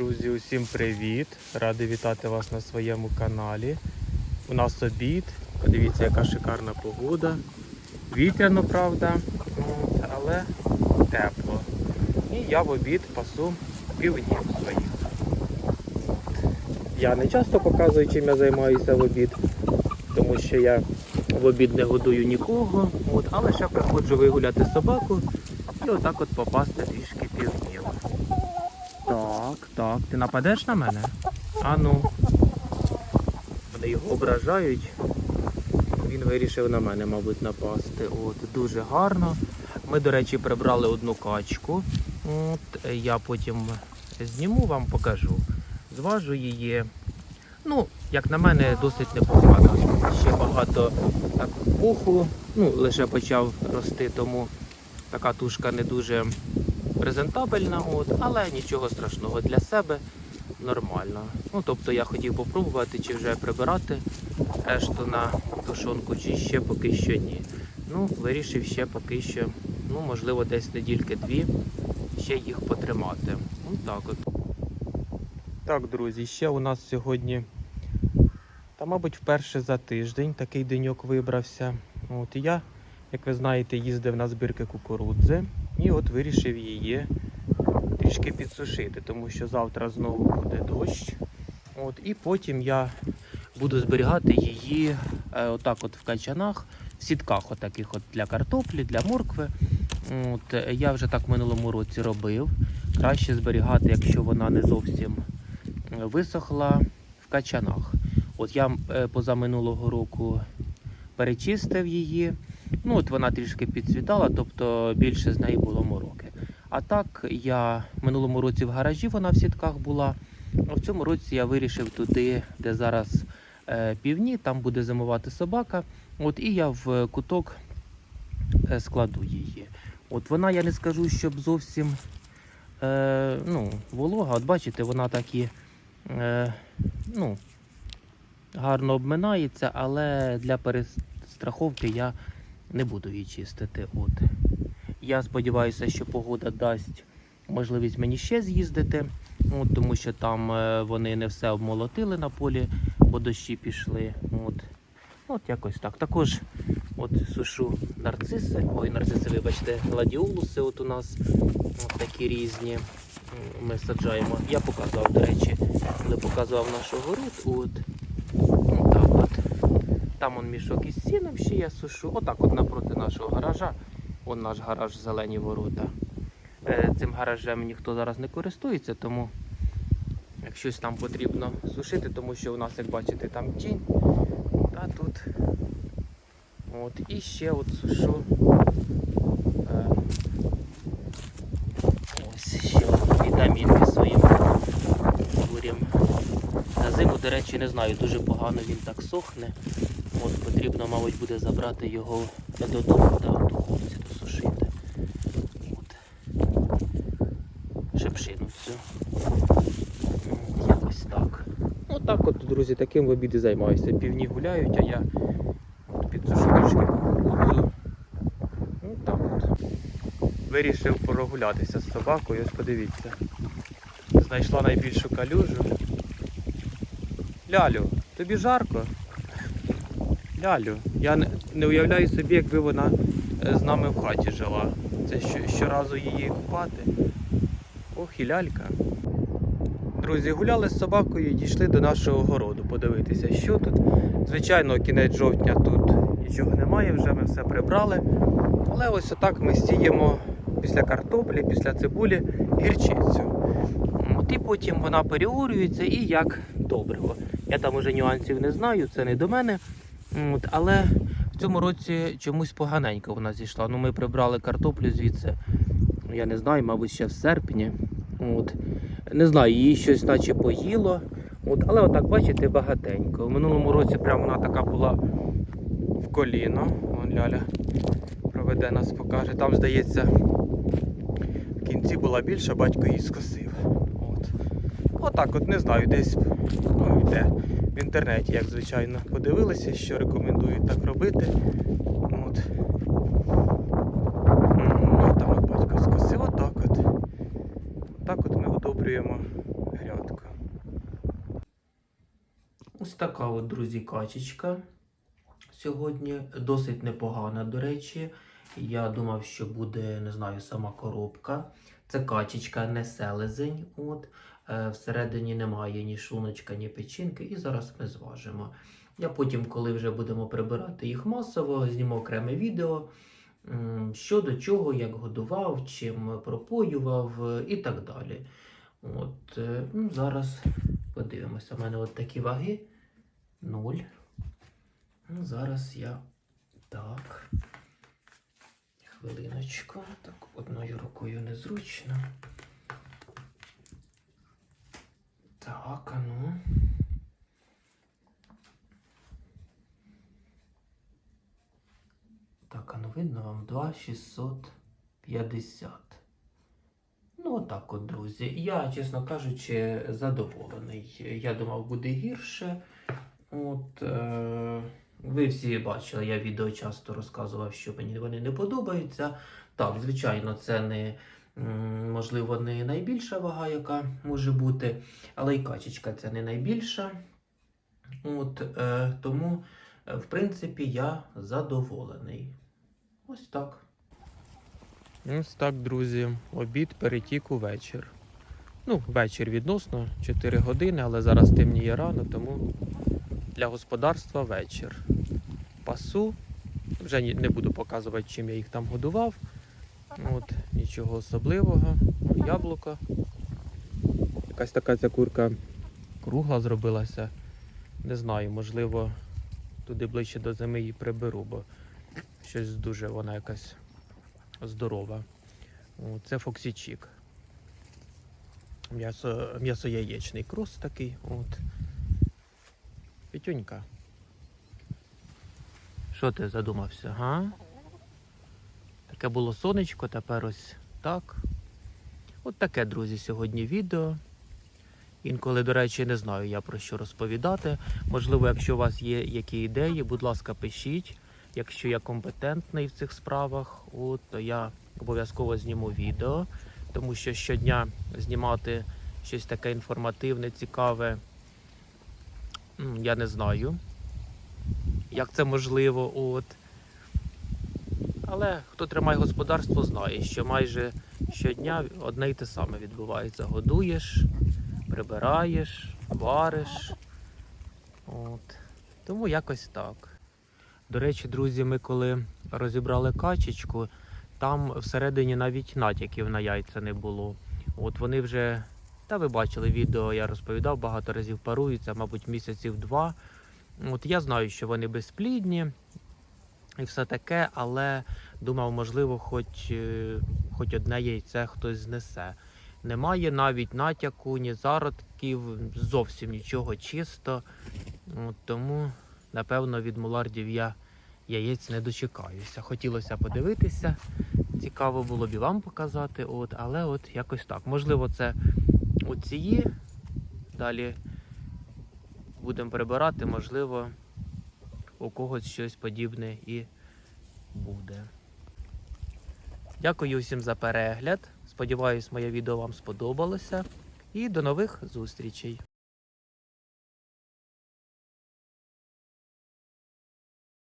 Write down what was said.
Друзі, усім привіт! Радий вітати вас на своєму каналі. У нас обід. Подивіться, яка шикарна погода. Вітряно, правда, але тепло. І я в обід пасу півнів своїх. Я не часто показую, чим я займаюся в обід, тому що я в обід не годую нікого, от, але ще приходжу вигуляти собаку і отак от попасти трішки. Так, так, ти нападеш на мене? А ну. Вони його ображають. Він вирішив на мене, мабуть, напасти. От, дуже гарно. Ми, до речі, прибрали одну качку. От, я потім зніму, вам покажу. Зважу її. Ну, як на мене, досить непогано. Ще багато так пуху, ну, лише почав рости, тому така тушка не дуже презентабельна, от, але нічого страшного для себе нормально. Ну, тобто я хотів попробувати, чи вже прибирати решту на тушонку, чи ще поки що ні. Ну, вирішив ще поки що, ну, можливо, десь недільки-дві ще їх потримати. Ну, так от. Так, друзі, ще у нас сьогодні, та, мабуть, вперше за тиждень такий деньок вибрався. От, і я, як ви знаєте, їздив на збірки кукурудзи. І от вирішив її трішки підсушити, тому що завтра знову буде дощ. От, і потім я буду зберігати її е, отак от в качанах, в сітках отаких от для картоплі, для моркви. От, я вже так минулому році робив. Краще зберігати, якщо вона не зовсім висохла в качанах. От я е, позаминулого року перечистив її. Ну, от вона трішки підцвітала, тобто більше з неї було мороки. А так, я минулому році в гаражі вона в сітках була. А в цьому році я вирішив туди, де зараз е, півні, там буде зимувати собака. От і я в куток е, складу її. От вона, я не скажу, щоб зовсім е, ну, волога. От бачите, вона так і е, ну, гарно обминається, але для перестраховки я не буду її чистити. От. Я сподіваюся, що погода дасть можливість мені ще з'їздити, от, тому що там е, вони не все обмолотили на полі, бо дощі пішли. От. От якось так. Також от сушу нарциси. Ой, нарциси, вибачте, гладіолуси от у нас от такі різні. Ми саджаємо. Я показував, до речі, коли показував наш огород. От. Там он мішок із сіном ще я сушу. Отак от напроти нашого гаража. Вон наш гараж зелені ворота. Е, Цим гаражем ніхто зараз не користується, тому як щось там потрібно сушити, тому що у нас, як бачите, там тінь. А тут. От, і ще от сушу. Е, вітамінки своїм курям. На до речі, не знаю, дуже погано він так сохне. От потрібно, мабуть, буде забрати його додому та в духовці досушити. От. Шепшину. М, Якось так. Отак от, друзі, таким в обіді займаюся. Півні гуляють, а я підсушу трішки кукурудзу. Ну так от. Вирішив прогулятися з собакою, ось подивіться. Знайшла найбільшу калюжу. Лялю, тобі жарко? Лялю, я не, уявляю собі, якби вона е, з нами в хаті жила. Це що, щоразу її купати. Ох і лялька. Друзі, гуляли з собакою і дійшли до нашого городу подивитися, що тут. Звичайно, кінець жовтня тут нічого немає, вже ми все прибрали. Але ось отак ми сіємо після картоплі, після цибулі гірчицю. От і потім вона переорюється і як добриво. Я там уже нюансів не знаю, це не до мене. От, але в цьому році чомусь поганенько вона зійшла. Ну, ми прибрали картоплю звідси, я не знаю, мабуть, ще в серпні. От. Не знаю, її щось наче поїло. От, але отак, бачите, багатенько. В минулому році прямо вона така була в коліно. Вон Ляля проведе нас, покаже. Там, здається, в кінці була більша, батько її скосив. От. Отак, от не знаю, десь ну, йде в інтернеті, як звичайно, подивилися, що рекомендують так робити. От. Ну, там батько скосив отак от. Отак от ми удобрюємо грядку. Ось така от, друзі, качечка. Сьогодні досить непогана, до речі. Я думав, що буде, не знаю, сама коробка. Це качечка, не селезень. От. Е, Всередині немає ні шлуночка, ні печінки. І зараз ми зважимо. Я потім, коли вже будемо прибирати їх масово, зніму окреме відео. м, Що до чого, як годував, чим пропоював е, і так далі. От, е, ну, зараз подивимося. У мене от такі ваги. Нуль. Ну, зараз я так. Хвилиночку. Так, одною рукою незручно. Так, а ну. Так, а ну видно вам 2,650. Ну, отак от, друзі. Я, чесно кажучи, задоволений. Я думав, буде гірше. От, е- ви всі бачили, я відео часто розказував, що мені вони не подобаються. Так, звичайно, це не можливо не найбільша вага, яка може бути, але і качечка це не найбільша. От, е, тому, е, в принципі, я задоволений. Ось так. Ось так, друзі. Обід перетік у вечір. Ну, вечір відносно 4 години, але зараз темніє рано, тому для господарства вечір. Пасу. Вже не буду показувати, чим я їх там годував. От, нічого особливого. Яблуко. Якась така ця курка кругла зробилася. Не знаю, можливо, туди ближче до зими її приберу, бо щось дуже вона якась здорова. Це фоксічік. М'ясо, м'ясо крос такий. От. Петюнька. Що ти задумався, га? Таке було сонечко, тепер ось так. От таке, друзі, сьогодні відео. Інколи, до речі, не знаю я про що розповідати. Можливо, якщо у вас є які ідеї, будь ласка, пишіть. Якщо я компетентний в цих справах, от, то я обов'язково зніму відео, тому що щодня знімати щось таке інформативне, цікаве, я не знаю, як це можливо. От. Але хто тримає господарство, знає, що майже щодня одне й те саме відбувається. Годуєш, прибираєш, вариш. От. Тому якось так. До речі, друзі, ми коли розібрали качечку, там всередині навіть натяків на яйця не було. От вони вже, та ви бачили відео, я розповідав, багато разів паруються, мабуть, місяців два. От я знаю, що вони безплідні і все таке, але думав, можливо, хоч, е, хоч одне яйце хтось знесе. Немає навіть натяку, ні зародків, зовсім нічого чисто. От, тому, напевно, від мулардів я яєць не дочекаюся. Хотілося подивитися. Цікаво було б і вам показати, от, але от якось так. Можливо, це оцієї. Далі будемо прибирати, можливо, у когось щось подібне і буде. Дякую всім за перегляд. Сподіваюсь, моє відео вам сподобалося. І до нових зустрічей!